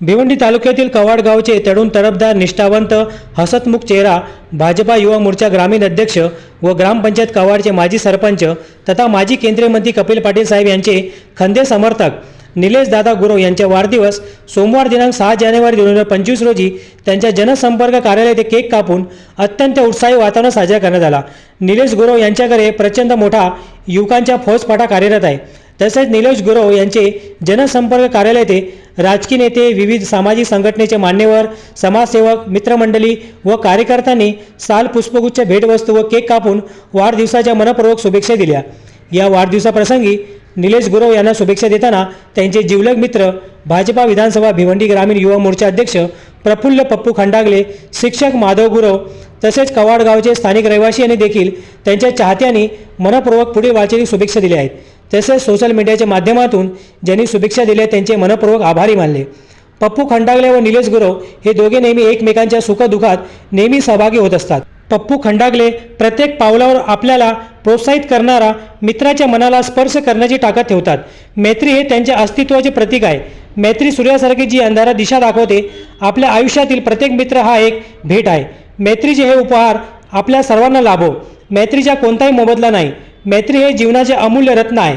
भिवंडी तालुक्यातील कवाड गावचे तरुण तरफदार निष्ठावंत हसतमुख चेहरा भाजपा युवा मोर्चा ग्रामीण अध्यक्ष व ग्रामपंचायत कवाडचे माजी सरपंच तथा माजी केंद्रीय मंत्री कपिल पाटील साहेब यांचे खंदे समर्थक निलेश दादा गुरव यांचे वाढदिवस सोमवार दिनांक सहा जानेवारी दोन हजार पंचवीस रोजी त्यांच्या जनसंपर्क कार्यालय ते केक कापून अत्यंत उत्साही वातावरण साजरा करण्यात आला. निलेश गुरव यांच्याकडे प्रचंड मोठा युवकांच्या फौजफाटा कार्यरत आहे. तसेच निलेश गुरव यांचे जनसंपर्क कार्यालय ते राजकीय नेते विविध सामाजिक संघटनेचे मान्यवर समाजसेवक मित्रमंडळी व कार्यकर्त्यांनी साल पुष्पगुच्छ भेटवस्तू व केक कापून वाढदिवसाच्या मनपूर्वक शुभेच्छा दिल्या. या वाढदिवसाप्रसंगी निलेश गुरव यांना शुभेच्छा देताना त्यांचे जिवलग मित्र भाजपा विधानसभा भिवंडी ग्रामीण युवा मोर्चा अध्यक्ष प्रफुल्ल पप्पू खंडागले शिक्षक माधव गुरव तसेच कवाडगावचे स्थानिक रहिवासी यांनी देखील त्यांच्या चाहत्यांनी मनपूर्वक पुढील वाचनाची शुभेच्छा दिल्या आहेत. तसेच सोशल मीडियाच्या माध्यमातून ज्यांनी शुभेच्छा दिल्या त्यांचे मनपूर्वक आभारी मानले. पप्पू खंडागले व निलेश गुरव हे दोघे नेहमी एकमेकांच्या सुखदुःखात नेहमी सहभागी होत असतात. पप्पू खंडागले प्रत्येक पावलावर आपल्याला प्रोत्साहित करणारा मित्राच्या मनाला स्पर्श करण्याची ताकद ठेवतात. मैत्री हे त्यांच्या अस्तित्वाचे प्रतीक आहे. मैत्री सूर्यासारखी जी अंधारा दिशा दाखवते आपल्या आयुष्यातील प्रत्येक मित्र हा एक भेट आहे. मैत्रीचे हे उपहार आपल्या सर्वांना लाभो. मैत्रीचा कोणताही मोबदला नाही. मैत्री हे जीवनाचे अमूल्य रत्न आहे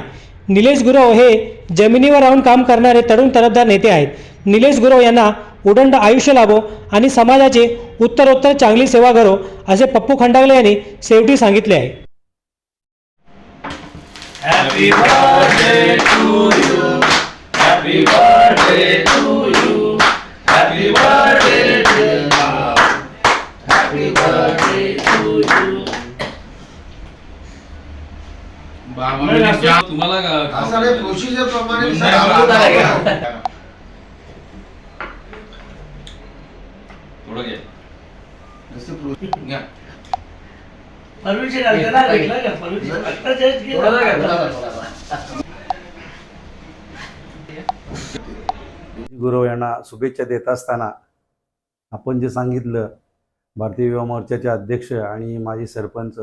निलेश गुरव हे जमिनीवर राहून काम करणारे तरुण तरफदार नेते आहेत निलेश गुरव यांना उदंड आयुष्य लाभो आणि समाजाचे उत्तरोत्तर चांगली सेवा करो असे पप्पू खंडागले यांनी शेवटी सांगितले आहे Happy birthday to you. Happy birthday to you. Happy birthday to you. Happy birthday to you. तुम्हाला असं नाही प्रोसिजर प्रमाणे? थोडं जसं घ्या. परमिशन भेटलं का परमिशन. थोडं गुरव यांना शुभेच्छा देत असताना आपण जे सांगितलं भारतीय युवा मोर्चाचे अध्यक्ष आणि माजी सरपंच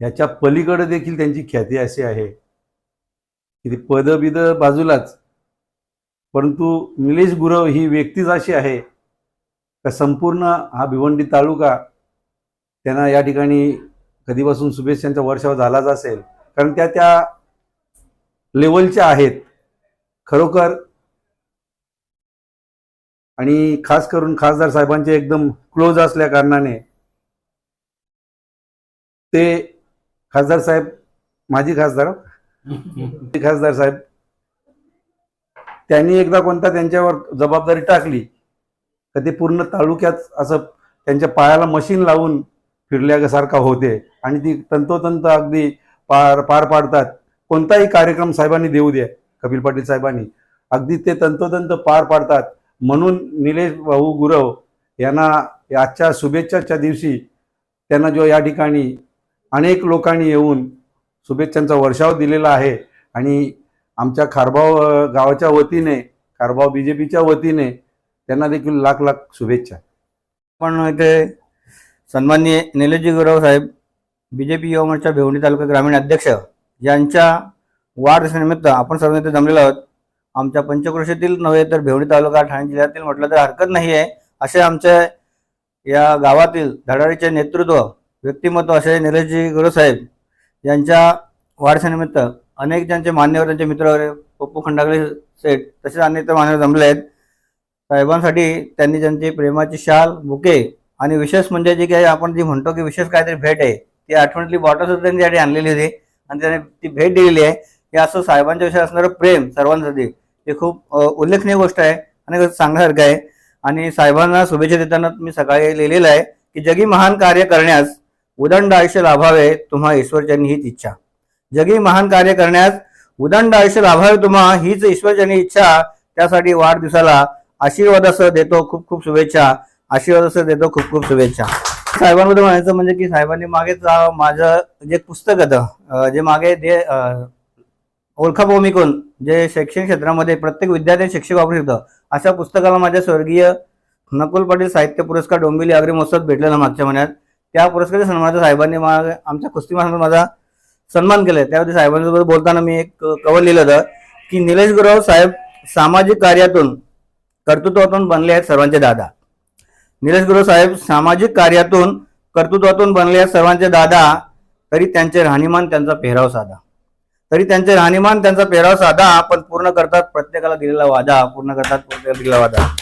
ह्याच्या पलीकडे देखील त्यांची ख्याती अशी आहे की ती पदं बाजूलाच. परंतु निलेश गुरव ही व्यक्तीच अशी आहे का संपूर्ण हा भिवंडी तालुका त्यांना या ठिकाणी कधीपासून शुभेच्छांचा वर्षाव झालाच असेल. कारण त्या त्या लेवलच्या आहेत. खरोखर आणि खास करून खासदार साहेबांचे एकदम क्लोज असल्या कारणाने ते खासदार साहेब माजी खासदार हो. खासदार साहेब. त्यांनी एकदा कोणता त्यांच्यावर जबाबदारी टाकली तर ते पूर्ण तालुक्यात असं त्यांच्या पायाला मशीन लावून फिरल्यासारखा होते. आणि ती तंतोतंत अगदी पार पार पाडतात. कोणताही कार्यक्रम साहेबांनी देऊ द्या कपिल पाटील साहेबांनी. अगदी ते तंतोतंत पार पाडतात. म्हणून निलेश भाऊ गुरव यांना आजच्या शुभेच्छाच्या दिवशी त्यांना जो या ठिकाणी अनेक लोकांनी येऊन शुभेच्छांचा वर्षाव दिलेला आहे. आणि आमच्या खारबाव गावाच्या वतीने खारबाव बी जे पीच्या वतीने त्यांना देखील लाख लाख शुभेच्छा. पण इथे सन्माननीय निलेशजी गौरव साहेब B J P Yuva Morcha Bhiwandi तालुका ग्रामीण अध्यक्ष यांच्या वाढदिवसानिमित्त आपण सर्व इथे जमलेलो आहोत. आमच्या पंचक्रोशीतील नव्हे तर भिवंडी तालुका ठाणे जिल्ह्यातील म्हटलं तर हरकत नाही आहे असे आमच्या या गावातील धडाडीचे नेतृत्व व्यक्तिमत्व असे निलेशजी गुरुसाहेब यांच्या वाढसानिमित्त अनेक ज्यांचे मान्यवर त्यांचे मित्र वगैरे पप्पू खंडागळे सेठ तसेच अनेक इतर मान्यवर जमले आहेत. साहेबांसाठी त्यांनी त्यांची प्रेमाची शाल बुके आणि विशेष म्हणजे जी काही आपण जी म्हणतो की विशेष काहीतरी भेट आहे ती आठवणीतली बॉटल सुद्धा त्यांनी त्यासाठी आणलेली होती आणि त्याने ती भेट दिलेली आहे. हे असं साहेबांच्या विषयी असणारं प्रेम सर्वांसाठी हे खूप उल्लेखनीय गोष्ट आहे आणि सांगण्यासारखं आहे. आणि साहेबांना शुभेच्छा देताना मी सकाळी लिहिलेलं आहे की जगी महान कार्य करण्यास उदंड आयुष्य लाभावे तुम्हा ईश्वरचरणी हीच इच्छा. जगी महान कार्य करण्यास उदंड आयुष्य लाभावे तुम्हा हीच ईश्वरचरणी इच्छा. त्यासाठी वाढदिवसाला आशीर्वाद असं देतो खूप खूप शुभेच्छा. आशीर्वाद असं देतो खूप खूप शुभेच्छा. साहेबांबद्दल म्हणायचं म्हणजे की साहेबांनी मागेच माझं जे पुस्तक होतं जे मागे जे ओळखाभूमिकून ओळखा भूमिकून जे शैक्षणिक क्षेत्रामध्ये प्रत्येक विद्यार्थी शिक्षक वापरू शकतं अशा पुस्तकाला माझ्या स्वर्गीय नकुल पाटील साहित्य पुरस्कार डोंबिवली आग्री भेटलेला मागच्या महिन्यात. त्या पुरस्काराच्या सन्मानाच्या साहेबांनी आमच्या कुस्ती महाराज माझा सन्मान केलाय त्यामध्ये साहेबांसोबत बोलताना मी एक कवर लिहिलं होतं की निलेश गुरव साहेब सामाजिक कार्यातून कर्तृत्वातून बनले आहेत सर्वांचे दादा. निलेश गुरव साहेब सामाजिक कार्यातून कर्तृत्वातून बनले आहेत सर्वांचे दादा. तरी त्यांचे राहणीमान त्यांचा पेहराव साधा. तरी त्यांचे राहणीमान त्यांचा पेहराव साधा पण पूर्ण करतात प्रत्येकाला दिलेला वादा पूर्ण करतात प्रत्येकाला दिलेला वादा.